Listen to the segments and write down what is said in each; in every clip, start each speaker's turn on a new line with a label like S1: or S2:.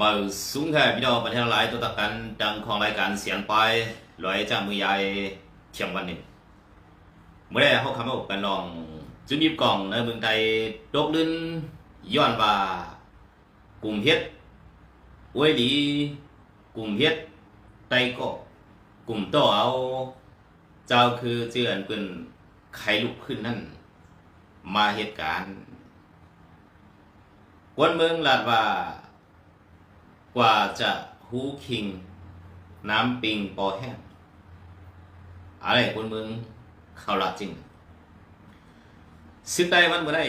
S1: มาสูงแค่พี่น้องประเทศหลายตัวตักกันดังของรายการเสียงไปลอยจากมือยายเที่ยงวันนี้เมื่อได้เขาคำว่ากันลองจุดยิบกล่องในเมืองไทยตกลื่นย้อนว่ากลุ่มเฮ็ดอวยดีกลุ่มเฮ็ดไตก็กลุ่มโตเอา เจ้าคือเจือนเป็นใครลุกขึ้นนั่น มาเหตุการณ์กวนเมืองลาดว่า กว่าจะฮูคิง น้ำปิงปอแห้งอะไรคนเมืองเขาลักจริงซึ่งได้วันเมื่อได้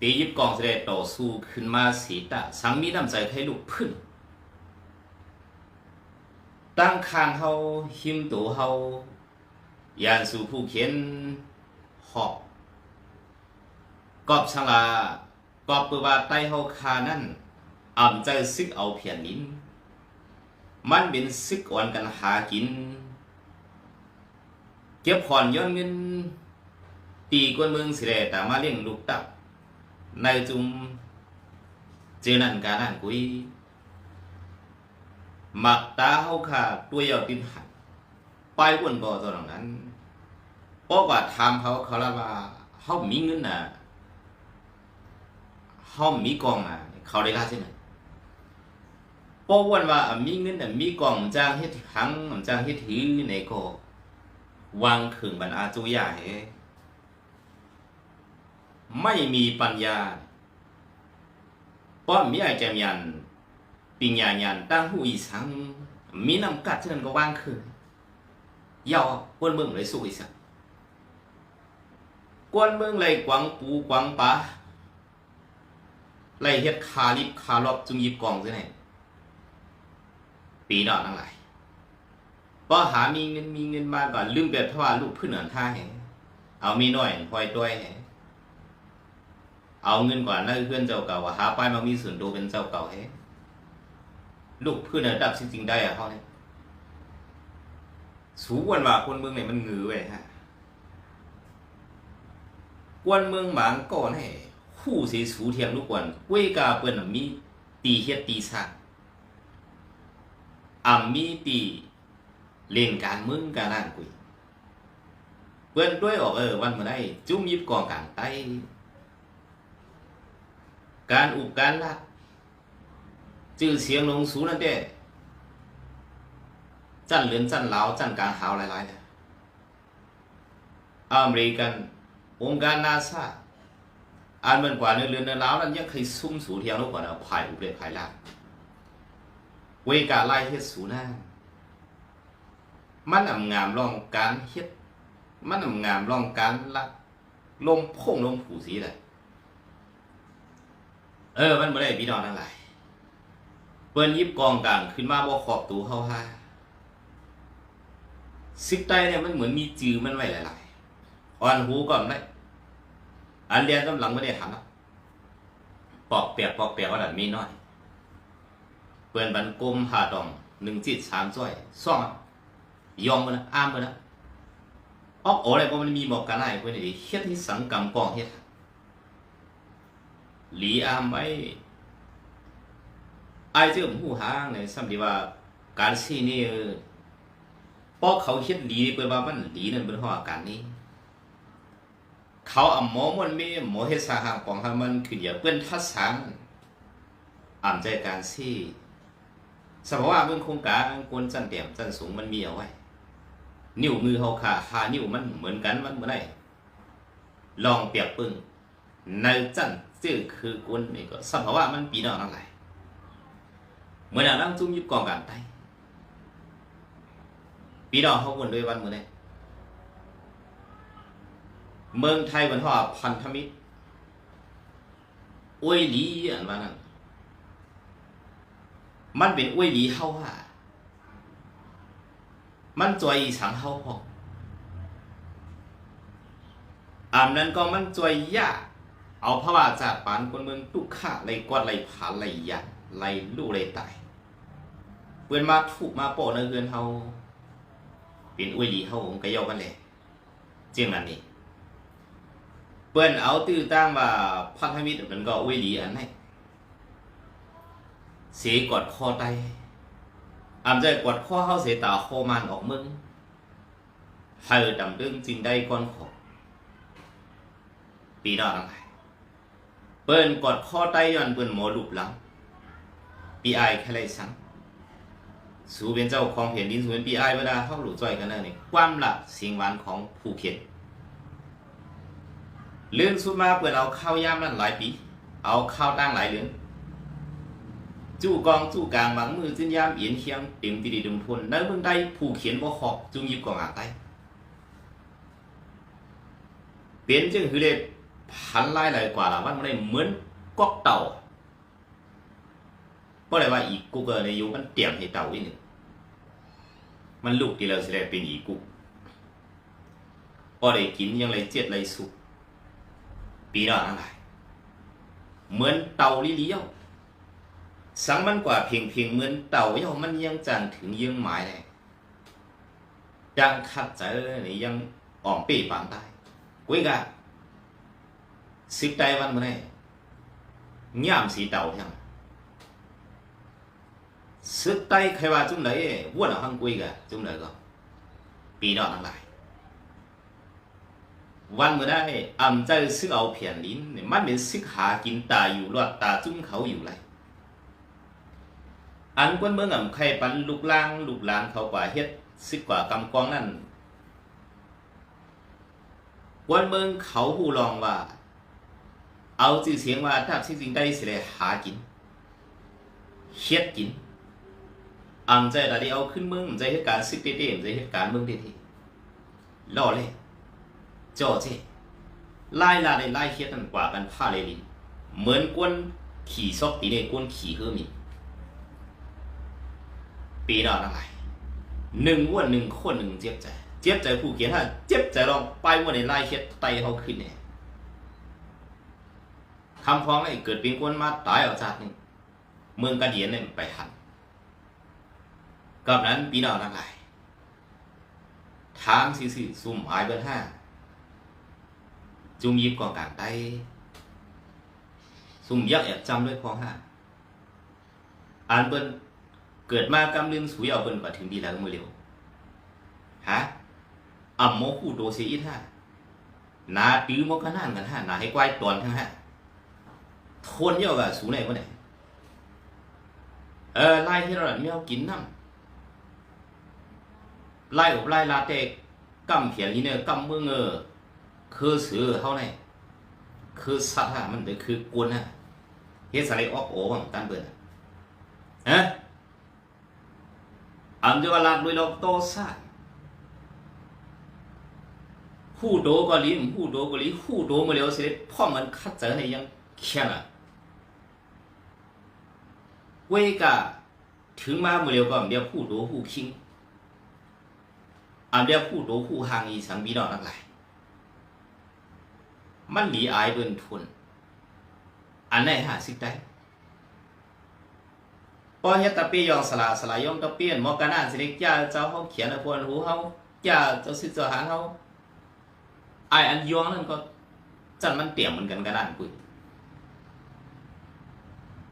S1: ตียิบกองเสด็จต่อสู้ขึ้นมาสีตาสังมีน้ำใจให้ลูกพึ่งตั้งคางเฮาหิมตัวเฮายานสู่ผู้เขียนหอกกอบชลากอบปือว่าใต้เฮาคานั่น อ่ำใจซึกเอาเพียนนิน มันเป็นซึกอ่อนกันหากิน เก็บผ่อนย้อนเงิน ตีกวนเมืองสิแดแต่มาเลี้ยงลูกตับในจุมเจนันการนั่นกุยหมักตาเฮาขาดตัวยาวตินหันไปอ้วนบ่อตัวหลังนั้นเพราะว่าถามเขาเขาละว่าเฮามีเงินน่ะเฮามีกองอะเขาได้ค่าใช่ไหม พราะวันว่ามีเงินน่ะมีกล่องจ้างเฮ็ดหังจ้างเฮ็ดถือในก็วางขึงบรรอาจุยาเหไม่มีปัญญาเพราะมีไอแจมยันปิญญายันตั้งหูอีสังมีน้ำกัดเช่นนั้นก็วางคืนยาวกวนเมืองเลยสู้อีสังกวนเมืองเลยกวางปูกวางปลาไล่เฮ็ดคาลิบคารอบจุงยิบกองซะไหน ปีดอกทั้งหลายพอหามีเงินมีเงินมาก่อนลืมเปรียบทว่าลูกพื้นเหนือนท่าแห่เอามีน้อยพลอยตัวยแห่เอาเงินก่อนนั่นเพื่อนเจ้าเก่าหาไปมามีส่วนตัวเป็นเจ้าเก่าแห่ลูกพื้นเหนือดับจริงๆได้อะเขาเนี่ยสูวันว่าคนเมืองไหนมันงือเว้ยฮะกวนเมืองหมางก่อนให้คู่สีสูเทียงลูกกวนกุ้ยกาเปิ้นนะมีตีเฮ็ดตีซา อ่ำมีตีเล่นการเมึงการนั่นกุยเพื่อนด้วยออกเออวันเมื่อได้ จุ้มยิบกองกลางไตการอุบการละจื่อเสียงลงสูงนั่นเด้จันเหลือนจันเหลาจันกลางหาวหลายๆเลยอเมริกันองค์การนาซาอันมันกว่าเนื้อเรือนเนื้อเหลานั้นยังเคยซุ่มสูเทียงลูกกว่าเนาะภายอุเลยภายล่าง เวกาไล่เฮ็ดสูน้ามันอำงามร่องการเฮ็ด มันอำงามร่องการละลมพงลมผูสีเลยเออ มันบ่ได้พี่น้องทั้งหลายเปิ้นยิบกองกลางขึ้นมาบ่ขอบตูเฮาฮาซิกใต้เนี่ยมันเหมือนมีจือมันไว้หลายๆอ่อนหูก่อนได้อันเรียนกำลังไม่ได้หันนะปอกเปียกปอกเปียกว่าดันมีน้อย เปื่นบันกลมหาดองหนึ่งจิตสามจ้อยซ่องยองมันนะอ้ามมันนะออกโออะไรก็มันมีบอกกันได้เพื่อนนี่เฮ็ดที่สังกรรมกองเฮ็ดหลีอามไว้ไอ้เจ้าหูหางในสัมดีว่าการซีนี่ปอเขาเฮ็ดหลีเปิ้นว่ามันหลีนั่นเป็นเพราะอาการนี้เขาอาหมอมันมีหมอเฮ็ดสาหะของหามันคือเดี๋ยวเปิ้นทัศสังอ่านใจการซี่ สภาวะเบื้องคงการกวนจันเตียมจันสูงมันมีเอาไว้ นิ้วมือเขาขาหานิ้วมันเหมือนกันมันเมื่อไรลองเปรียบปึ้งในจันจื้อคือกวนนี่ก็สภาวะมันปีนอกนั่นแหลเมือนนั่งจุ่มยิบกองกันไตปีนอกเขาวนด้วยวันเมื่อไรเมืองไทยวันห่อพันธมิตรอวยหลีอันว่านั้น มันเป็นอ้วยหลีเฮาฮะมันจอยอีสังเฮาพออามนั้นก็มันจอยยากเอาพระบาจากปานคนเมืองตุกขะไลกวาดไลผาไลยันไลลู่ไลตายเปื้อนมาถูกมาโปะในเฮือนเฮาเป็นอ้วยหลีเฮาผมก็ยอกันแหละเจียงนั้นนี่เปิ้นเอาตื้อตั้งว่าพันธมิตรมันก็อ้วยหลีอันไหน เสียกอดคอไตอำใจกอดคอเฮาเสียตาคอมันออกมึงให้ดำดึงจึงได้ก้อนขอปีนอทั้งหลายเปิ้นกอดคอไตย้อนเปิ้นหมอลูบหลังปีไอแค่ไรสังสูเป็นเจ้าของแผ่นดินสูเป็นปีไอเวลาเข้าหลู่จ้อยกันนั่นนี่ความลับสิ่งหวานของผู้เขียนเรื่องสุดมาเปิดเอาข้าวยามนั่นหลายปี เอาข้าวตั้งหลายเรือน จู่กองจู่กลางหวังมือจิ้นยามเอียนเคียงเต็มตีดีดุมทนในเมืองใดผู้เขียนบ่ขอบจุงยิบกองอ่างใต้เปลี่ยนจึงคือเลยพันไลายหลายกว่าละวันมันได้เหมือนก๊อกเต่าเพราะอะไรว่าอีกุกเกอร์ในยุคมันเตรียมให้เต่าอีกหนึ่งมันลูกที่เราแสดงเป็นอีกุกพอได้กินยังไรเจ็ดไรสุกปีน้าทั้งหลายเหมือนเต่าลิเลี้ยว สังมันกว่าเพียงเพียงเหมือนเต่าเย่ามันยังจังถึงยังหมายเลยจังขัดใจนี่ยังอ่อมปีปางตายกุ้ยกะสิกใจวันมื่อไร่ย่ามสีเต่าทั้ง sức tay khai vào chúng đấy vuốt ở hăng quy cả chúng đấy có bị đó năng lại วันเมื่อได้อำใจซึกเอาเพียนลิ้นมันเป็นซึกหากินตาอยู่รอดตาจุ้มเขาอยู่ไร อันกวนเมืองอ่ำใครปันลูกล่างลูกหลานเขากว่าเฮ็ดซึกกว่ากำกองนั่นกวนเมืองเขาหูลองว่า เอาจื่อเสียงว่าถ้าสิ่งจริงได้สิเลยหากินเฮ็ดกินอันใจตาเดียวขึ้นเมืองใจเหตุการณ์สิกเต้ๆใจเหตุการณ์เมืองเต้ๆล่อเลยจ่อเจไล่ลาได้ไล่เฮ็ดนั่นกว่ากันผ้าเลยดิเหมือนกวนขี่ซอกตีเนี่ยกวนขี่เฮือมี ปีดอทั้งหลายหนึ่งวันหนึ่งคนหนึ่งเจ็บใจ เจ็บใจผู้เขียนถ้าเจ็บใจลองไปวันในไล่เฮ็ดไตเขาขึ้นเนี่ยคำฟ้องไอ้เกิดเป็นกวนมาตายเอาจากนึ่งเมืองกระเดียนเนี่ยไปหันกับนั้นปีนอทั้งหลายทางสี่สี่ซุ่มหายเบอร์ห้าจุ่มยิบกองกลางไตซุ่มยักแอบจำด้วยพอห้าอ่านเปิ้น เกิดมากำลืมสุยเอาเปิ้นกว่าถึงดีแล้วมือเร็วฮะอ่ำโมคู่โดเสียอีท่านาตื้อโมขนานกันฮะนาให้กวายตอนทั้งฮะทนเยอะกับสูไหนวะเนี่ยเออไล่ที่เราไม่เอากินน้ำไล่อบไล่ลาเตกกำเขียนนี่เนี่ยกำเมืองเออคือสือเขาเนี่ยคือสัตว์ฮะมันเป็นคือกวนฮะเฮ็ดสไลออกโอ้บังตันเปิดฮะอันจะ ว่าลาดด้วยเราโตซาหู้โดก็ลิ้นหู้โดก็ลิ้นหู้โดมาเร็วเสร็จพ่อมันคัดเจอในยังแค่น่ะเวก้าถึงมาเมื่อเร็วก็เดียวผู้โดผู้คิงอันเดียวผู้โดผู้หางอีสังบีดอกนักหลายมันหลีอายเบิ่นทุน อันไหนหาสิได้ พอเฮ็ดตะเปียองสลาสลายองตะเปียนมอกะนานสิเล็กจ้าเจ้าเฮาเขียนให้พวนหูเฮาจ้าเจ้าสิเจ้าหางเฮาไออันยองนั่นก็จันมันเตรียมเหมือนกันกระนานกุย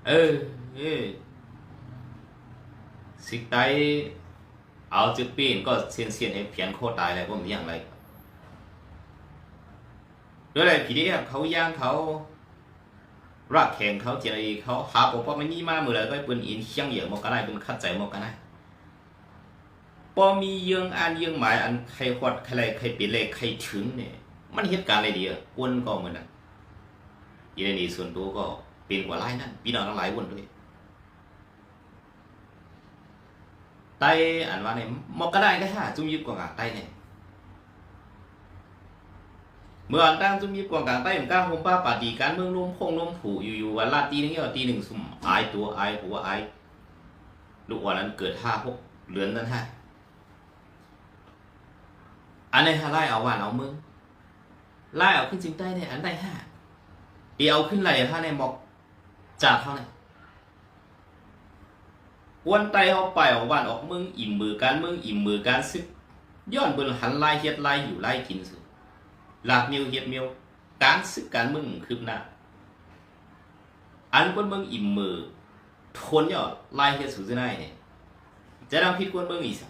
S1: เออเออสิไตเอาจุดปีนก็เซียนเซียนให้เพียนโคตรตายแล้วก็มีอย่างไรด้วยอะไรผีเดียเขาย่างเขา รักแข่งเขาเจริญเขาหาปกป้องไม่นี่มาเมื่อไรก็เป็นอินเชียงเหยื่อมกันได้เป็นคัดใจมกันได้พอมีเยืองอันเยืองหมายอันใครหดใครใครเป็นเลขใครถึงเนี่ยมันเหตุการณ์อะไรดีอะวนก็เหมือนนั้นยีนี่ส่วนตัวก็เป็นกว่าไล่นั่นพี่น้องทั้งหลายวนด้วยไตอันว่าเนี่ยมอกก็ได้ก็ฮะจุ่มยิบกว่างไตเนี่ย เมื่ออันตั้งจุ่มยิบกว่างไตมันก้าโฮมป้าปาดีการเมืองลมพงลมผูอยู่ๆวันลาตีนึงเนี่ยตีหนึ่งสุ่มอายตัวอายหัวอายลูกวันนั้นเกิดห้าหกเดือนนั้นฮะอันในฮะไล่เอาวันเอามึงไล่เอาขึ้นจิงใต้เนี่ยอันได้ห้าอีเอาขึ้นไหลฮะในหมอกจากเขาเนี่ยวันไตเอาไปเอาวันออกมึงอิ่มมือการมึงอิ่มมือการซึกย้อนเบิ่งหันไล่เฮ็ดไล่อยู่ไล่กินซึ หลากเมียวเฮ็ดเมียวการซึกการมึงคืบหน้าอันคนมึงอิ่มมือทนเนี่ยไล่เฮ็ดสู่ได้เนี่ยจะนำผิดกวนเบิ่งอีสั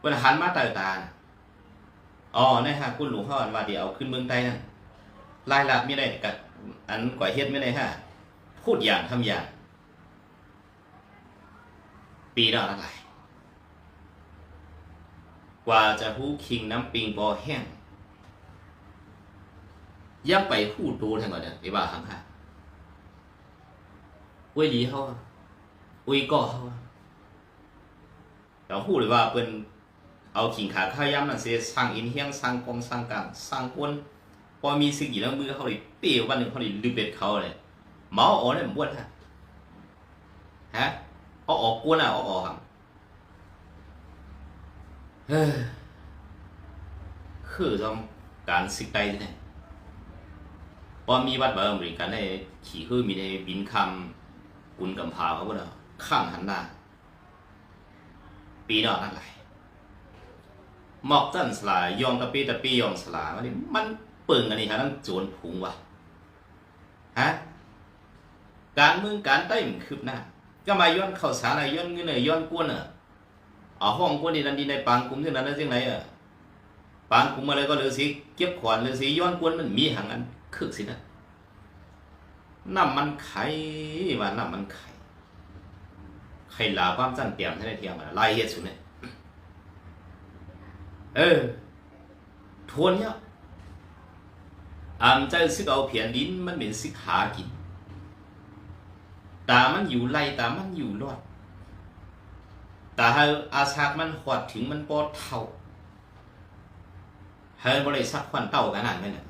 S1: เวลาหันมาตาตาอ๋อในฮะคุณหลวงพ่อว่าเดี๋ยวเอาขึ้นเมืองใต้นั่นรายหลับไม่ได้กับอันก่อยเฮ็ดไม่ได้ฮะพูดอย่างทำอย่างปีละอะไร กว่าจะหู้คิงน้ำปิงบอแห้งยังไปหู้ดูทั้งหมดเนี่ยไปว่าหังฮะอวยหลีเขาอะอวยก่อเขาอะเราหู้เลยว่าเป็นเอาขิงขาข้าวย่ำนั่นเสียสร้างอินเฮียงสร้างกองสร้างกลางสร้างกวนพอมีสิ่งอีแล้วมือเขาเลยเปี้ยววันหนึ่งเขาเลยลืมเบ็ดเขาเลยเมาอ๋อเนี่ยมันบ้วนฮะฮะอาออกกวนอะอาออกครับ คือจอมการสิกไตเนี่ยพอมีวัดบอร์อเมริกันในขี่คือมีในบินคำกุนกำพาเขาก็เนาะข้างหันหน้าปีนอกนั่นแหลหมอกจันสลายยองตะปีตะปียองสลายมันนี่มันเปิงอันนี้ฮะตั้งโจรผงวะฮะการเมืองการใต้มันคืบหน้า ก็มาย้อนเข่าสารอะไรย้อนเงินเลยย้อนกวนเนอะ เอาห้องกวนนี่นันดีในปางกลุ่มที่นั้นนั่นจังไรอะปางกลุ่มอะไรก็เลยสิเก็บขวานเลยสิย้อนกวนมันมีหังอันคึกสินะน้ำมันไข่ว่าน้ำมันไข่ไข่ลาความจันเตียมท่านได้เทียมมาไล่เฮ็ดสุดเนี่ยเออทวนเนี่ยอานใจซึกเอาเพียนลิ้นมันเป็นซึกหากินตามันอยู่ไล่ตามันอยู่รอด ตาเฮาอาชากมันหอดถึงมันปอดเท่าเฮาบ่ได้สักควันเต้ากันนั่นแม่นน่ะ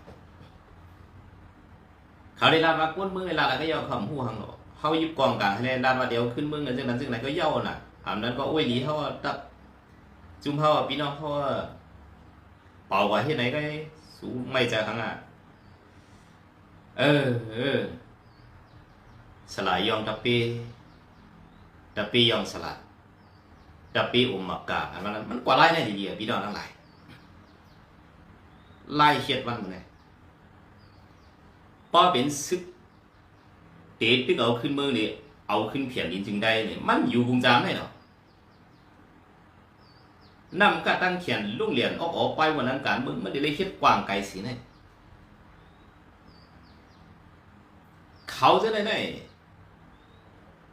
S1: เขาได้ลาดว่ากวนมือในลาแล้วก็ย่อคำฮู้หังหรอเฮายิบกองกลางให้ได้ลาดว่าเดี๋ยวขึ้นมือกันจังนั้นจังไหนก็ย่อน่ะถามนั้นก็โอ้ยดีเฮาตับจุ่มเฮาพี่น้องเฮาเป่าว่าเฮ็ดไหนก็สูไม่จะทั้งอะเออเออสลายยองตะปีตะปียองสลั ดตะปีอุมมักกาอันนั้นมันกว่าไล่ได้ดีๆพี่น้องทั้งหลายไล่เขียดวันมันเลยป้อเป็นซึกเตะตึกเอาขึ้นมือนี่เอาขึ้นเพียนดินจึงได้เนี่ยมันอยู่กุงจามได้เนาะนำกะตั้งเขียนลุงเหรียญออกออกไปวันนั้นการมึงมันได้เลยคิดกว้างไกลสิเนี่ยเขาจะได้ได้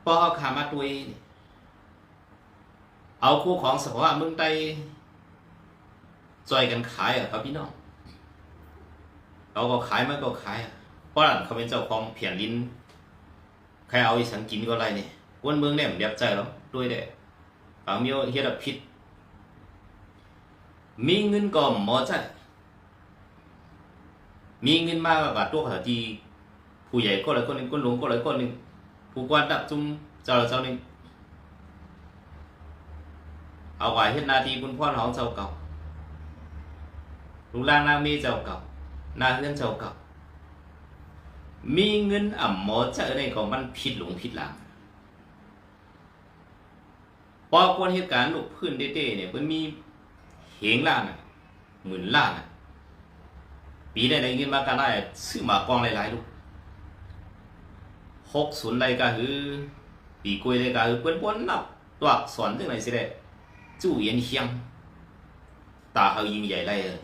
S1: พอเขาขามาตัวเอง เอาคู่ของสภาวะเมืองไต้จอยกันขายอะครับพี่น้องเราก็ขายมันก็ขายอะเพราะนั่นเขาเป็นเจ้าของเพียนลิ้นใครเอาอีสังกินก็ไรเนี่ยวนเมืองเนี่ยมันเรียบใจแล้วด้วยเด้ฝังมีเฮียดผิด มีเงินก็หมอใจมีเงินมากกว่าตัวเขาที่ผู้ใหญ่ก็เลยคนหนึ่งคนหลวงก็เลยคนหนึ่งผู้กวนดับจุ่มเจ้าเจ้าหนึ่ง เอาไว้เห็นนาทีคุณพ่อน้องเจ้าเก่าลูกล่างนางมีเจ้าเก่านาเพื่อนเจ้าเก่ามีเงินอ่ำหมอเจ้าในของมันผิดหลงผิดหลังพอคนเหตุการณ์ลูกพื้นเต้ๆเนี่ยมันมีเหงล่างอะหมื่นล่างอะปีได้ในเงินมากันได้ซื้อมากองหลายๆลูกหกศูนย์ใดก็คือปีกล้วยใดก็คือเปิ้นป้นนับตัวอักษรจังไหนสิได้ จู่เย็นเฮียงตาเขายิ่งใหญ่ไรเออ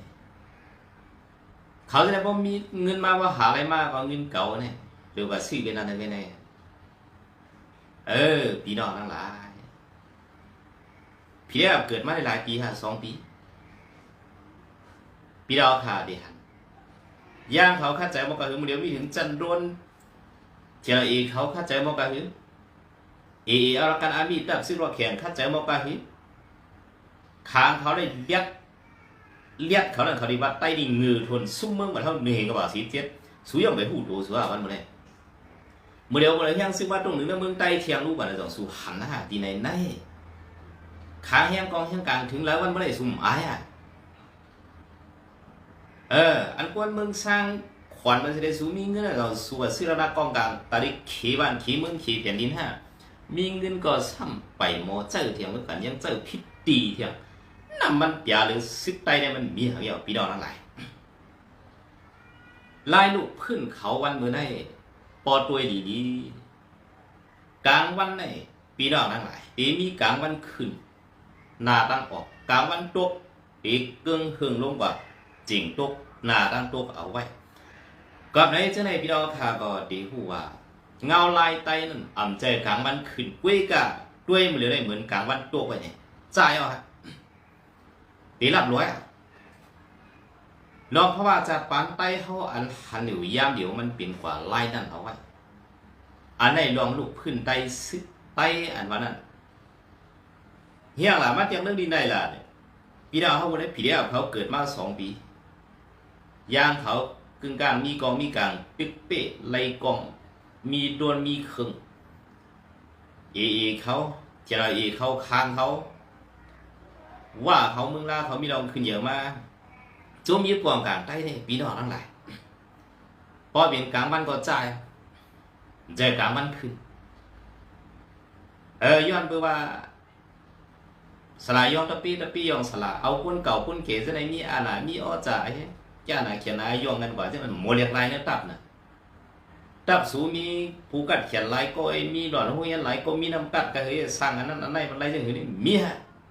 S1: เขาจะได้บ่มีเงินมาว่าหาอะไรมากกว่าเงินเก่าเนี่ยหรือว่าซื้อเป็นอะไรไม่แน่เออพี่น้องทั้งหลายพี่ได้เกิดมาได้หลายปีฮะสองปีพี่ดาวขาเดีหันย่างเขาเข้าใจบอกก็คือมันเดียวมีถึงจันรวนเจออีเขาเข้าใจมอกาหิเอเอเอาละกันอามีตับซึ่งว่าแข่งเข้าใจมอกาหิคางเขาได้เลียดเลียดเขาเนี่ยเขาได้วัดใต้ดินงือทนซุ่มเมืองมาเท่าเหนื่อยกับว่าสีเจ็ดสุยองไปหูดูสุว่าวันมาเลยเมื่อเดียวมาเลยแห้งซึ่งว่าตรงหนึ่งในเมืองใต้เทียงรูปอะไรต้องสู่หันหน้าดีในในขาแห้งกองแห้งกลางถึงแล้ววันมาเลยสุ่มอายอะเอออันควรเมืองสร้างขวัญมันจะได้สูมีเงินเราสูว่าซื้อระดับกองกลางตาดิขี่บ้านขี่เมืองขี่แผ่นดินฮะมีเงินก็ซ้ำไปหมอเจ้าเทียงเมื่อกันยังเจ้าพิษตีเทียง นั่นมันเปียหรือซึกไตเนี่ยมันมีหางเดียวปีดอนอะไรลายลูกพื้นเขาวันเมื่อได้ปอตัวดีดีกลางวันในพี่น้องทั้งหลายปีมีกลางวันขึ้น หน้าตั้งออกกลางวันตกปีกึ่งหึงลงกว่าจริงตกหน้าตั้งตกเอาไว้กับในเจ้าในพี่น้องค่ะก็ดีหูว่า เงาลายไตนั่นอ่ำใจกลางวันขึ้นกุ้ยกะด้วยมันเลยได้เหมือนกลางวันตกไปเนี่ยใจ่ายเอาฮะ ตีหลับร้อยลองเพราะว่าจะปานไตเขาอันหันอยู่ยามเดี๋ยวมันเปลี่ยนกว่าลายนั่นเอาไว้ อันไหนลองลูกพื้นไตซึไตอันว่านั้นเฮียงล่ะมาจากเรื่องดินได้ล่ะเนี่ยพี่ดาวเขาบ่ได้ผีเดียวเขาเกิดมาสองปีย่างเขากึ่งกลางมีกองมีกลางปิ๊กเป๊ะไล่กองมีโดนมีครึ่งเอเอเขาเจราเอเขาค้างเขา ว่าเขาเมืองลาเขามีเราขึ้นเยอะมากจุ่มยิบกวางกลางใต้เนี่ยปีนอกทั้งหลายพอเป็นกลางวันก็จ่ายใจกลางวันขึ้น เออย้อนไปว่าสลายยองตะปีตะปียองสลาเอาคนเก่าคนเก๋จะได้มีอาณามีอ้อจ่ายย่านาเขียนนายยองกันกว่าจะมันโมเรียกลายเนี่ยตับนะตับสูมีผู้กัดเขียนลายก็ไอ้มีหลอนหูยันลายก็มีน้ำกัดก็เฮ้ยสร้างอันนั้นอันไหนมันไรจังหือนี่มีฮะ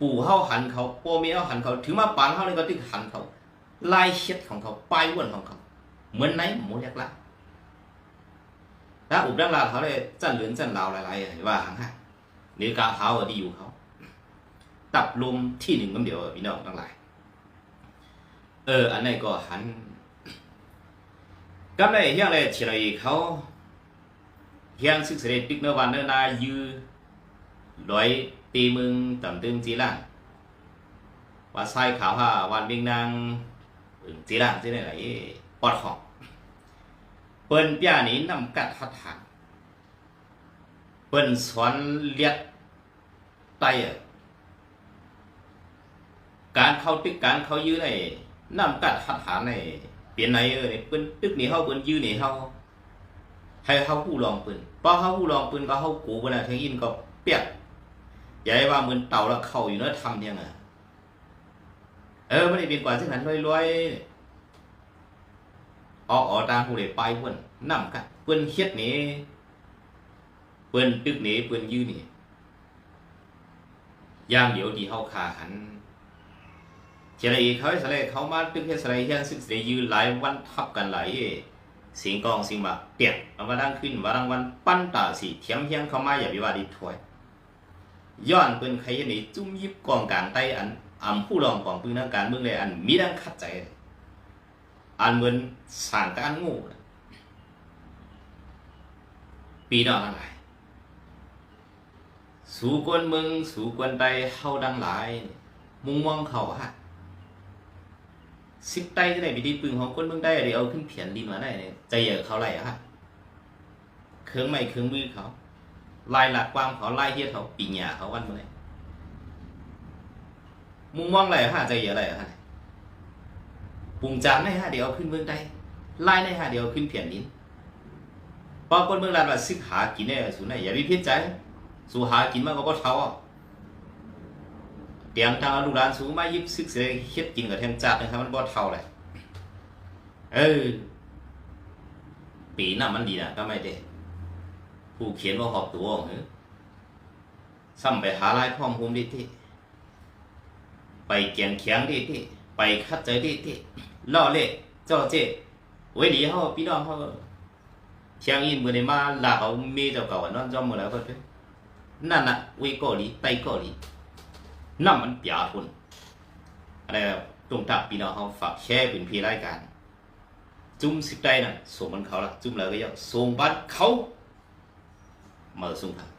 S1: ปู่เข้าไล่แน่มันจะว่าซี่เขาหันเขาพ่อแม่เขาหันเขา ถึงมาปานเขาเลยก็ตึกหันเขาไล่เช็ดของเขาปลายวนของเขา เหมือนไหนหมูยักษ์ละถ้าอุบดังลาเขาเลยจันเหลือนจันลาวหลายๆว่าหังฮะนี่กาเขาอะดีอยู่เขาตับลมที่หนึ่งมันเดี๋ยวพี่น้องทั้งหลาย เออ อันนี้ก็หันกับในเฮียงเลยที่เราเขาเฮียงศึกษาปิกเนวันเนนายือร้อย ตีมึงต่ำตึงจีรังว่าใส่ขาว ha วันบิงนางจีรังจีไหนไหนปอดของเปิ้นเปียนี้นำกัดหัดหันเปิ้นสอนเลียดไตอะการเข้าตึกการเข้ายื้อในนำกัดหัดหันในเปลี่ยนไหนเออเปิ้นตึกนี่เฮาเปิ้นยื้อนี่เฮาให้เฮาผู้ลองปืนพอเฮาผู้ลองปืนก็เฮากูบ่น่ะทั้งยินก็เปียก อย่าให้ว่าเหมือนเต่าแล้วเข้าอยู่เนาะทำยังไงเออไมันได้เป็นกว่าจังนั้นรวยๆอ๋ออ๋อตามผู้ใดไปเพิ่อนนำกันเปิ้นเฮ็ดนี่เปิ้นตึกนี่เปิ้นยื้อนี่ย่างเดี๋ยวที่เฮาขาหันเจริญเขาสลยเขามาตึกเฮสลยเฮียนซึ่งสลยยืนหลายวันทับกันหลายสียงกองสียงบาเตียกเอามาดังขึ้นวารางวัลปั้นตาสีเทียมเฮียงเข้ามาอย่าวิว่าดิถวย ย้อนเปืนใครนี่จุ้มยิบกองกางใต้อันอำผู้รองของปืนทางการเมืองเลยอันมีดังขัดใจอันเหมือนสร้างการงูปีนอกอะไรสู่กวนเมืองสู่กวนใดเฮาดังหลาย มุงมองเขาฮะซิกไตจะได้วิธีปึงของคนเมืองได้เดี๋ยวเอาขึ้นเพียนดินมาได้เนี่ยใจเยอะเขาไรอะฮะเครื่องไม้เครื่องมือเขา ลายหลักความเขาไลายเฮียเขาปีหยาเขาวันเมื่อไหร่มุงมองอะไรฮะใจเยอะอะไรฮะปรุงจานได้ฮะเดี๋ยวขึ้นเมืองได้ลายได้ฮะเดี๋ยวขึ้นเพียนดินพอคนเมืองลานว่าซึกหากินเนี่ยสูนไหนอย่าไปพิจใจสูหากินมากก็เท่าเตียมทางลูกหลานสูงมายิบซึกเสยเฮ็ดกินกับแทงจัดนะครับมันบ่เท่าเลยเออปีหน้ามันดีนะก็ไม่ได้ ผู้เขียนว่าหอบตัวเออซ้ำไปหาลายข้อมูลดีที่ ไปเกียนเขียงดีที่ ไปคัดใจดีที่ล่อเล่เจ้าเจ้ไว้หลีเฮาพี่น้องเฮาเชียงอินมื้อนมาลาเขาเมีเจ้าเก่าอันนั้นจอมมือแล้วก็เด้อนั่นน่ะเวยกาหลีไตกาหลีน้ำมันเปียทุนอะไรตรงตับปีน้องเขาฝากแช่เป็นพี่รายการ จุ่มสิบได้น่ะส่งมันเขาละจุ่มแล้วก็ยังส่งบัตรเขา มาส่งทาง